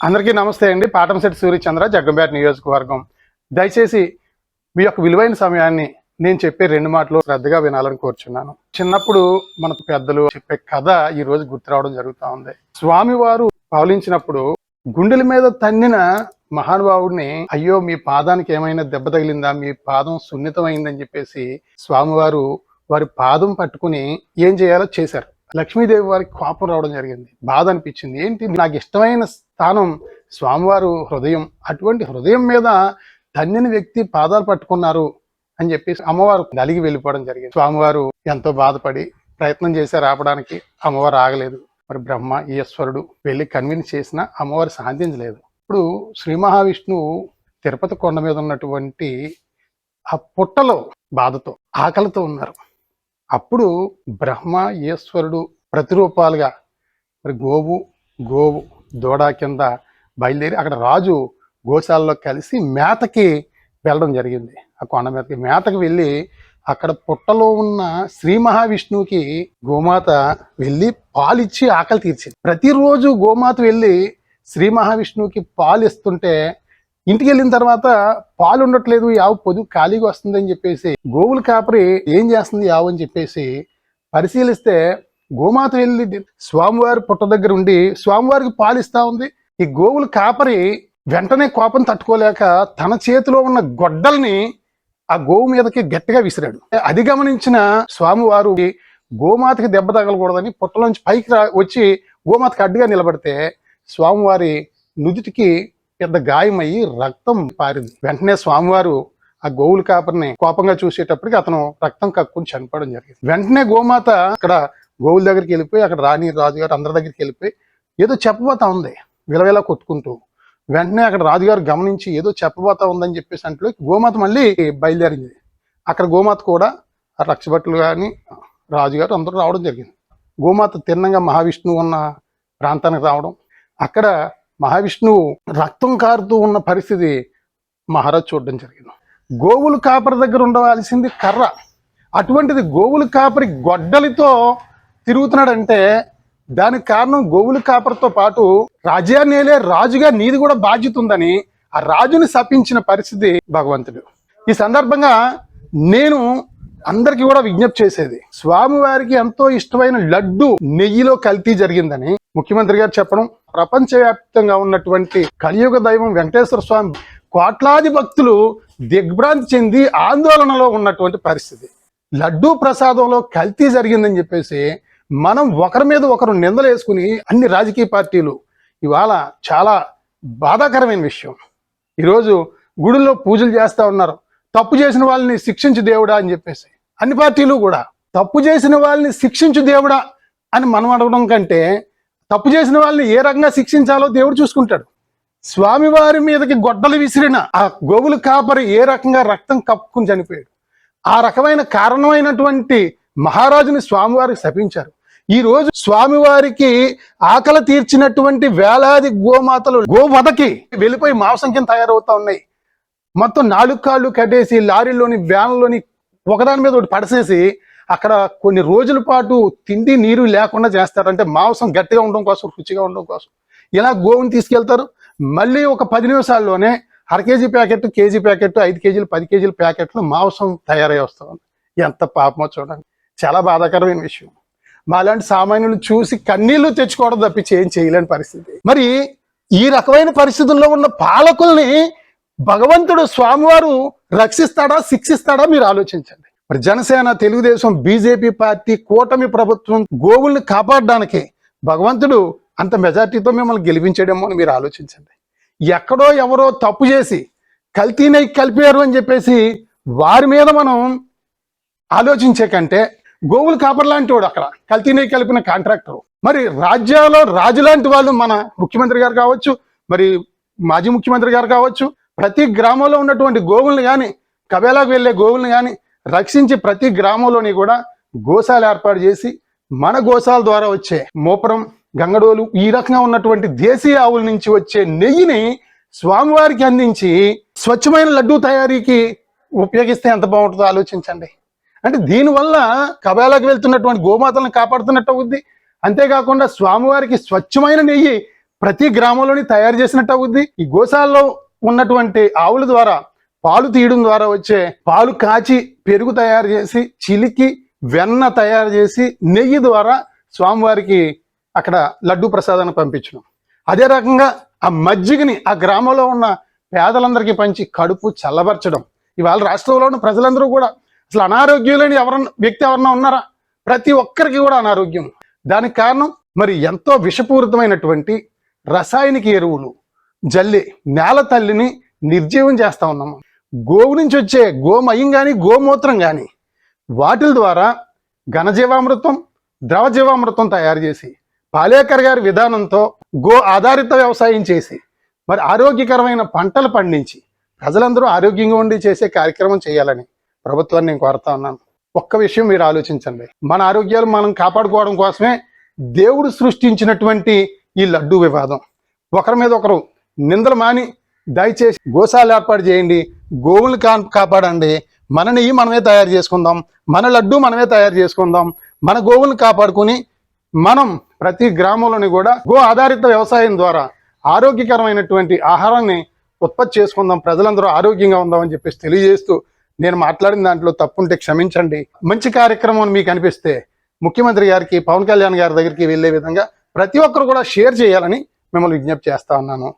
అందరికీ నమస్తే అండి. పాటంశెట్టి సూర్యచంద్ర జగ్గంపేట నియోజకవర్గం. దయచేసి మీ యొక్క విలువైన సమయాన్ని నేను చెప్పే రెండు మాటలు శ్రద్ధగా వినాలని కోరుచున్నాను. చిన్నప్పుడు మన పెద్దలు చెప్పే కథ ఈ రోజు గుర్తు రావడం జరుగుతూ ఉంది. స్వామివారు పాలించినప్పుడు గుండెల మీద తన్నిన మహానుభావుడిని అయ్యో మీ పాదానికి ఏమైనా దెబ్బ తగిలిందా? మీ పాదం సున్నితమైందని చెప్పేసి స్వామివారు వారి పాదం పట్టుకుని ఏం చేయాలో చేశారు. లక్ష్మీదేవి వారికి కోపం రావడం జరిగింది. బాధ అనిపించింది. ఏంటి? నాకు ఇష్టమైన స్థానం స్వామివారు హృదయం. అటువంటి హృదయం మీద ధన్యని వ్యక్తి పాదాలు పట్టుకున్నారు అని చెప్పేసి అమ్మవారు నలిగి వెళ్ళిపోవడం జరిగింది. స్వామివారు ఎంతో బాధపడి ప్రయత్నం చేశారు ఆపడానికి. అమ్మవారు ఆగలేదు. మరి బ్రహ్మ ఈశ్వరుడు వెళ్ళి కన్విన్స్ చేసినా అమ్మవారు సాధించలేదు. ఇప్పుడు శ్రీ మహావిష్ణువు తిరుపతి కొండ మీద ఉన్నటువంటి ఆ పుట్టలో బాధతో ఆకలితో ఉన్నారు. అప్పుడు బ్రహ్మ ఈశ్వరుడు ప్రతిరూపాలుగా మరి గోవు గోవు దూడ కింద బయలుదేరి అక్కడ రాజు గోశాలలో కలిసి మేతకి వెళ్ళడం జరిగింది. ఆ కొండ మీదకి మేతకి వెళ్ళి అక్కడ పుట్టలో ఉన్న శ్రీ మహావిష్ణువుకి గోమాత వెళ్ళి పాలిచ్చి ఆకలి తీర్చింది. ప్రతిరోజు గోమాత వెళ్ళి శ్రీ మహావిష్ణువుకి పాలిస్తుంటే ఇంటికి వెళ్ళిన తర్వాత పాలు ఉండట్లేదు యావు పొదుగు ఖాళీగా వస్తుందని చెప్పేసి గోవుల కాపరి ఏం చేస్తుంది యావు అని చెప్పేసి పరిశీలిస్తే గోమాత వెళ్ళి స్వామివారి పుట్ట దగ్గర ఉండి స్వామివారికి పాలు ఇస్తా ఉంది. ఈ గోవుల కాపరి వెంటనే కోపం తట్టుకోలేక తన చేతిలో ఉన్న గొడ్డల్ని ఆ గోవు మీదకి గట్టిగా విసిరాడు. అది గమనించిన స్వామివారు గోమాతకి దెబ్బ తగలకూడదని పుట్టలోంచి పైకి రా వచ్చి గోమాతకి అడ్డుగా నిలబడితే స్వామివారి నుదుటికి పెద్ద గాయమయ్యి రక్తం పారింది. వెంటనే స్వామివారు ఆ గోవుల కాపరిని కోపంగా చూసేటప్పటికి అతను రక్తం కక్కుని చనిపోవడం జరిగింది. వెంటనే గోమాత అక్కడ గోవుల దగ్గరికి వెళ్ళిపోయి అక్కడ రాణి రాజుగారు అందరి దగ్గరికి వెళ్ళిపోయి ఏదో చెప్పబోతా ఉంది. విలవిలా కొట్టుకుంటూ. వెంటనే అక్కడ రాజుగారు గమనించి ఏదో చెప్పబోతా ఉందని చెప్పేసి అంటే గోమాత మళ్ళీ బయలుదేరింది. అక్కడ గోమాత కూడా ఆ రక్షభట్లు కానీ రాజుగారు అందరూ రావడం జరిగింది. గోమాత తిన్నంగా మహావిష్ణువు ఉన్న ప్రాంతానికి రావడం. అక్కడ మహావిష్ణువు రక్తం కారుతూ ఉన్న పరిస్థితి మహారాజ్ చూడడం జరిగింది. గోవులు కాపరి దగ్గర ఉండవలసింది కర్ర. అటువంటిది గోవులు కాపరి గొడ్డలితో తిరుగుతున్నాడంటే దానికి కారణం గోవుల కాపరితో పాటు రాజ్యాన్నేలే రాజుగా నీది కూడా బాధ్యత ఉందని ఆ రాజుని శపించిన పరిస్థితి భగవంతుడు. ఈ సందర్భంగా నేను అందరికీ కూడా విజ్ఞప్తి చేసేది స్వామివారికి ఎంతో ఇష్టమైన లడ్డు నెయ్యిలో కల్తీ జరిగిందని ముఖ్యమంత్రి గారు చెప్పడం ప్రపంచవ్యాప్తంగా ఉన్నటువంటి కలియుగ దైవం వెంకటేశ్వర స్వామి కోట్లాది భక్తులు దిగ్భ్రాంతి చెంది ఆందోళనలో ఉన్నటువంటి పరిస్థితి. లడ్డూ ప్రసాదంలో కల్తీ జరిగిందని చెప్పేసి మనం ఒకరి మీద ఒకరు నిందలు వేసుకుని అన్ని రాజకీయ పార్టీలు ఇవాళ చాలా బాధాకరమైన విషయం. ఈరోజు గుడిలో పూజలు చేస్తా ఉన్నారు. తప్పు చేసిన వాళ్ళని శిక్షించు దేవుడా అని చెప్పేసి. అన్ని పార్టీలు కూడా తప్పు చేసిన వాళ్ళని శిక్షించు దేవుడా అని మనం అడగడం కంటే తప్పు చేసిన వాళ్ళని ఏ రకంగా శిక్షించాలో దేవుడు చూసుకుంటాడు. స్వామివారి మీదకి గొడ్డలు విసిరిన ఆ గోవులు కాపరి ఏ రకంగా రక్తం కప్పుకుని చనిపోయాడు. ఆ రకమైన కారణమైనటువంటి మహారాజుని స్వామివారికి శపించారు. ఈ రోజు స్వామివారికి ఆకలి తీర్చినటువంటి వేలాది గోమాతలు గోవధకి వెళ్ళిపోయి మాంసం కింద తయారవుతా ఉన్నాయి. మొత్తం నాలుగు కాళ్ళు కట్టేసి లారీలోని వ్యాన్లోని ఒకదాని మీద ఒకటి పడసేసి అక్కడ కొన్ని రోజుల పాటు తిండి నీరు లేకుండా చేస్తారు అంటే మాంసం గట్టిగా ఉండడం కోసం రుచిగా ఉండడం కోసం. ఇలా గోవుని తీసుకెళ్తారు. మళ్ళీ ఒక పది నిమిషాల్లోనే అర కేజీ ప్యాకెట్ కేజీ ప్యాకెట్ ఐదు కేజీలు పది కేజీల ప్యాకెట్లు మాంసం తయారై వస్తుంది ఎంత పాపమో చూడండి. చాలా బాధాకరమైన విషయం. మాలాంటి సామాన్యులు చూసి కన్నీళ్ళు తెచ్చుకోవడం తప్పించి ఏం చేయలేని పరిస్థితి. మరి ఈ రకమైన పరిస్థితుల్లో ఉన్న పాలకుల్ని భగవంతుడు స్వామివారు రక్షిస్తాడా శిక్షిస్తాడా మీరు ఆలోచించండి. మరి జనసేన తెలుగుదేశం బీజేపీ పార్టీ కూటమి ప్రభుత్వం గోవుల్ని కాపాడడానికి భగవంతుడు అంత మెజార్టీతో మిమ్మల్ని గెలిపించడేమో అని మీరు ఆలోచించండి. ఎక్కడో ఎవరో తప్పు చేసి కల్తీనై కలిపారు అని చెప్పేసి వారి మీద మనం ఆలోచించే కంటే గోవులు కాపర్లాంటి వాడు అక్కడ కల్తీనై కలిపిన కాంట్రాక్టర్. మరి రాజ్యాల్లో రాజు లాంటి వాళ్ళు మన ముఖ్యమంత్రి గారు కావచ్చు మరి మాజీ ముఖ్యమంత్రి గారు కావచ్చు ప్రతి గ్రామంలో ఉన్నటువంటి గోవుల్ని కానీ కబేలాకు వెళ్ళే గోవుల్ని కానీ రక్షించి ప్రతి గ్రామంలోని కూడా గోశాల ఏర్పాటు చేసి మన గోశాల ద్వారా వచ్చే మోపురం గంగడోలు ఈ రకంగా ఉన్నటువంటి దేశీయ ఆవుల నుంచి వచ్చే నెయ్యిని స్వామివారికి అందించి స్వచ్ఛమైన లడ్డూ తయారీకి ఉపయోగిస్తే ఎంత బాగుంటుందో ఆలోచించండి. అంటే దీనివల్ల కబేలాకు వెళ్తున్నటువంటి గోమాతలను కాపాడుతున్నట్టు అవుద్ది. అంతేకాకుండా స్వామివారికి స్వచ్ఛమైన నెయ్యి ప్రతి గ్రామంలోని తయారు చేసినట్టు అవుద్ది. ఈ గోశాలలో ఉన్నటువంటి ఆవుల ద్వారా పాలు తీయడం ద్వారా వచ్చే పాలు కాచి పెరుగు తయారు చేసి చిలికి వెన్న తయారు చేసి నెయ్యి ద్వారా స్వామివారికి అక్కడ లడ్డు ప్రసాదాన్ని పంపించడం. అదే రకంగా ఆ మజ్జిగని ఆ గ్రామంలో ఉన్న పేదలందరికీ పంచి కడుపు చల్లబరచడం. ఇవాళ రాష్ట్రంలో ఉన్న ప్రజలందరూ కూడా అసలు అనారోగ్యులని ఎవరన్నా వ్యక్తి ఎవరన్నా ఉన్నారా? ప్రతి ఒక్కరికి కూడా అనారోగ్యం. దానికి కారణం మరి ఎంతో విషపూరితమైనటువంటి రసాయనిక ఎరువులు. జల్లి నేల తల్లిని నిర్జీవం చేస్తా ఉన్నాము గోవు నుంచి వచ్చే గోమయం కానీ గోమూత్రం కానీ వాటిల ద్వారా ఘనజీవామృతం ద్రవజీవామృతం తయారు చేసి పాలేకర్ గారి విధానంతో గో ఆధారిత వ్యవసాయం చేసి మరి ఆరోగ్యకరమైన పంటలు పండించి ప్రజలందరూ ఆరోగ్యంగా ఉండి చేసే కార్యక్రమం చేయాలని ప్రభుత్వాన్ని నేను కోరుతా ఉన్నాను. ఒక్క విషయం మీరు ఆలోచించండి. మన ఆరోగ్యాలు మనం కాపాడుకోవడం కోసమే దేవుడు సృష్టించినటువంటి ఈ లడ్డు వివాదం. ఒకరి మీద ఒకరు నిందలు మాని దయచేసి గోశాల ఏర్పాటు చేయండి. గోవులు కా కాపాడండి. మన నెయ్యి మనమే తయారు చేసుకుందాం. మన లడ్డు మనమే తయారు చేసుకుందాం. మన గోవులను కాపాడుకుని మనం ప్రతి గ్రామంలోని కూడా గో ఆధారిత వ్యవసాయం ద్వారా ఆరోగ్యకరమైనటువంటి ఆహారాన్ని ఉత్పత్తి చేసుకుందాం. ప్రజలందరూ ఆరోగ్యంగా ఉందామని చెప్పేసి తెలియజేస్తూ నేను మాట్లాడిన దాంట్లో తప్పుంటే క్షమించండి. మంచి కార్యక్రమం మీకు అనిపిస్తే ముఖ్యమంత్రి గారికి పవన్ కళ్యాణ్ గారి దగ్గరికి వెళ్ళే విధంగా ప్రతి ఒక్కరు కూడా షేర్ చేయాలని మిమ్మల్ని విజ్ఞప్తి చేస్తా ఉన్నాను.